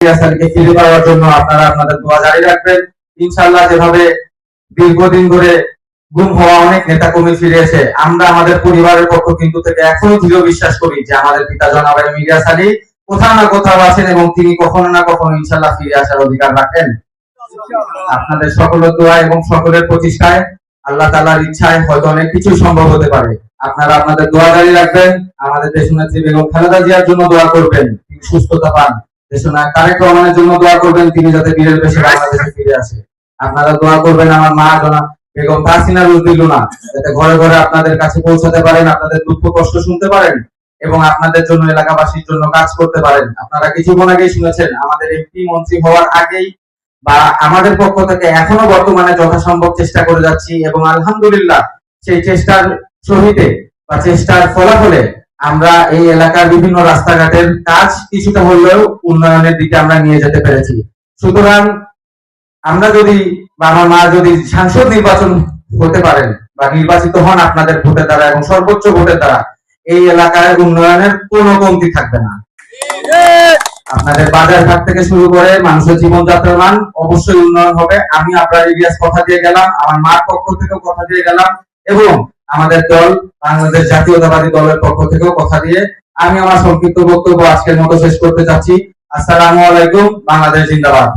ইয়াসারকে ফিরে পাওয়ার জন্য আপনারা আপনাদের দোয়া জারি রাখবেন। যেভাবে দীর্ঘদিন ধরে গুম হওয়া অনেক নেতা কর্মী ফিরেছে, আমরা আমাদের পরিবারের পক্ষ কিন্তু থেকে দৃঢ় বিশ্বাস করি যে আমাদের পিতা জনাব মিডিয়াস আলী কোথাও না কোথাও আছেন এবং তিনি কখনো না কখনো ইনশাআল্লাহ ফিরে আসার অধিকার রাখেন। আপনাদের সকলের দোয়া এবং সকলের প্রতিষ্ঠায় আল্লাহ তাআলার ইচ্ছায় হয়তো অনেক কিছুই সম্ভব হতে পারে। আপনারা আপনাদের দোয়া জারি রাখবেন। আমাদের দেশনেত্রী বেগম খালেদা জিয়ার জন্য দোয়া করবেন। তিনি সুস্থতা পান। দেশনায়ক তারেক রহমানের জন্য দোয়া করবেন তিনি যাতে বীরের বেশে বাংলাদেশে ফিরে আসে। আপনারা দোয়া করবেন আমার মা জনা বেগম তাসিনা রুজদিলুনা যাতে ঘরে ঘরে আপনাদের কাছে পৌঁছাতে পারেন আপনাদের দুঃখ কষ্ট শুনতে পারেন এবং আপনাদের জন্য এলাকাবাসীর জন্য কাজ করতে পারেন। আপনারা কিছুক্ষণ আগেই শুনেছেন আমাদের এমপি মন্ত্রী হওয়ার আগেই বা আমাদের পক্ষ থেকে এখনও বর্তমানে যথাসম্ভব চেষ্টা করে যাচ্ছি এবং আলহামদুলিল্লাহ সেই চেষ্টার সহিতে বা চেষ্টার ফলাফলে আমরা এই এলাকার বিভিন্ন রাস্তাঘাটের কাজ কিছুটা হলেও উন্নয়নের দিকে আমরা নিয়ে যেতে পেরেছি। সুতরাং আমরা যদি বা আমার মা যদি সাংসদ নির্বাচন হতে পারেন বা নির্বাচিত হন আপনাদের ভোটের দ্বারা এবং সর্বোচ্চ ভোটের দ্বারা, এই এলাকায় উন্নয়নের কোনো কমতি থাকবে না। আপনাদের বাজার ঘাট থেকে শুরু করে মানুষের জীবনযাত্রার মান অবশ্যই উন্নয়ন হবে। আমি আপনার ইলিয়াস কথা দিয়ে গেলাম, আমার মার পক্ষ থেকেও কথা দিয়ে গেলাম এবং আমাদের দল বাংলাদেশ জাতীয়তাবাদী দলের পক্ষ থেকেও কথা দিয়ে আমি আমার সংক্ষিপ্ত বক্তব্য আজকের মতো শেষ করতে চাচ্ছি। আসসালামু আলাইকুম, বাংলাদেশ জিন্দাবাদ।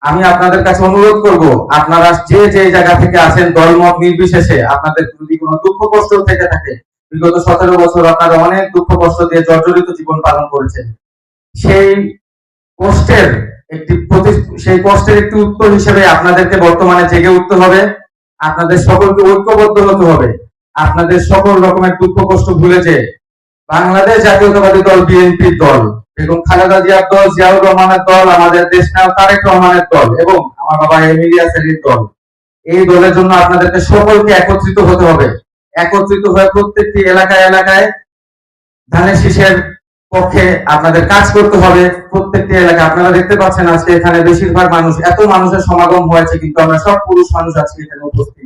আমি আপনাদের কাছে অনুরোধ করব, আপনারা যে যে জায়গা থেকে আছেন দলমত নির্বিশেষে, আপনাদের যদি কোনো দুঃখ কষ্ট থেকে থাকে, বিগত সতেরো বছর আপনারা অনেক দুঃখ কষ্ট দিয়ে জর্জরিত জীবন পালন করেছেন। সেই কষ্টের একটি প্রতি- সেই কষ্টের একটি উত্তর হিসেবে আপনাদেরকে বর্তমানে জেগে উঠতে হবে। আপনাদের সকলকে ঐক্যবদ্ধ হতে হবে। আপনাদের সকল রকমের দুঃখ কষ্ট ভুলেছে। বাংলাদেশ জাতীয়তাবাদী দল, বিএনপির দল, বেগম খালেদা জিয়ার দল, জিয়াউর রহমানের দল, আমাদের দেশ নায়ক তারেক রহমানের দল এবং আমার বাবা এমিলিয়া সেলির দল। এই দলের জন্য আপনাদেরকে সকলকে একত্রিত হতে হবে। একত্রিত হয়ে প্রত্যেকটি এলাকায় এলাকায় ধানের শীষের পক্ষে আপনাদের কাজ করতে হবে। প্রত্যেকটি এলাকা আপনারা দেখতে পাচ্ছেন আজকে এখানে বেশিরভাগ মানুষ, এত মানুষের সমাগম হয়েছে কিন্তু আমরা সব পুরুষ মানুষ আজকে এখানে উপস্থিত।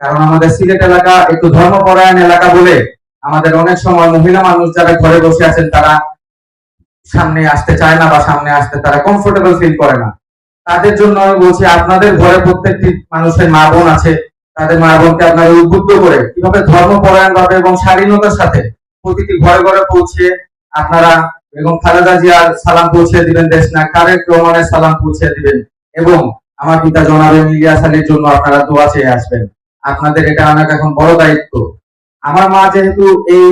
কারণ আমাদের সিলেট এলাকা একটু ধর্মপরায়ণ এলাকা বলে আমাদের অনেক সময় মহিলা মানুষ যারা ঘরে বসে আছেন তারা সামনে আসতে চায় না বা সামনে আসতে তারা কমফোর্টেবল ফিল করে না। তাদের জন্য আমি বলছি, আপনাদের ঘরে প্রত্যেকটি মানুষের মা বোন আছে, তাদের মা বোনকে আপনারা উদ্বুদ্ধ করে কীভাবে ধর্মপরায়ণ ভাবে এবং স্বাধীনতার সাথে প্রতিটি ঘরে ঘরে পৌঁছে আপনারা এবং খালেদা জিয়ার সালাম পৌঁছে দিবেন দেশ না কারেক রহমানের সালাম পৌঁছে দিবেন এবং আমার পিতা জনাবে ইলিয়াস আলীর জন্য আপনারা দোয়া চেয়ে আসবেন। আপনাদের এটা অনেক এখন বড় দায়িত্ব। আমার মা যেহেতু এই